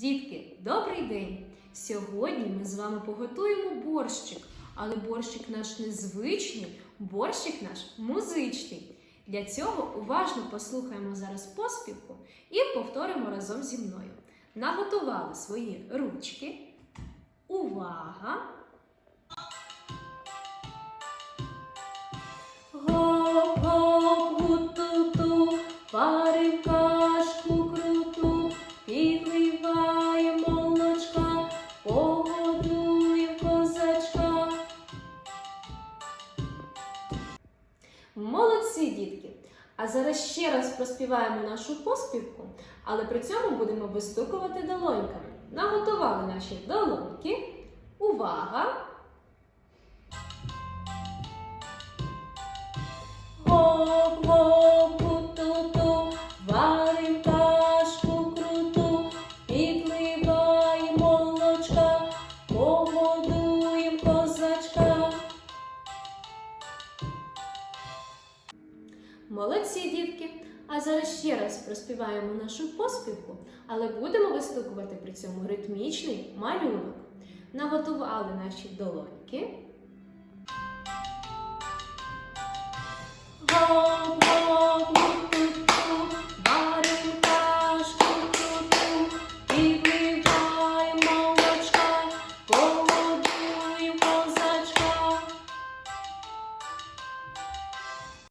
Дітки, добрий день! Сьогодні ми з вами поготуємо борщик, але борщик наш незвичний, борщик наш музичний. Для цього уважно послухаємо зараз поспівку і повторимо разом зі мною. Наготували свої ручки. Увага! Гоп-гоп, гу-ту-ту, Молодці, дітки! А зараз ще раз проспіваємо нашу поспівку, але при цьому будемо вистукувати долоньками. Наготували наші долоньки. Увага! Молодці, дітки! А зараз ще раз проспіваємо нашу поспівку, але будемо вистукувати при цьому ритмічний малюнок. Наготували наші долоньки.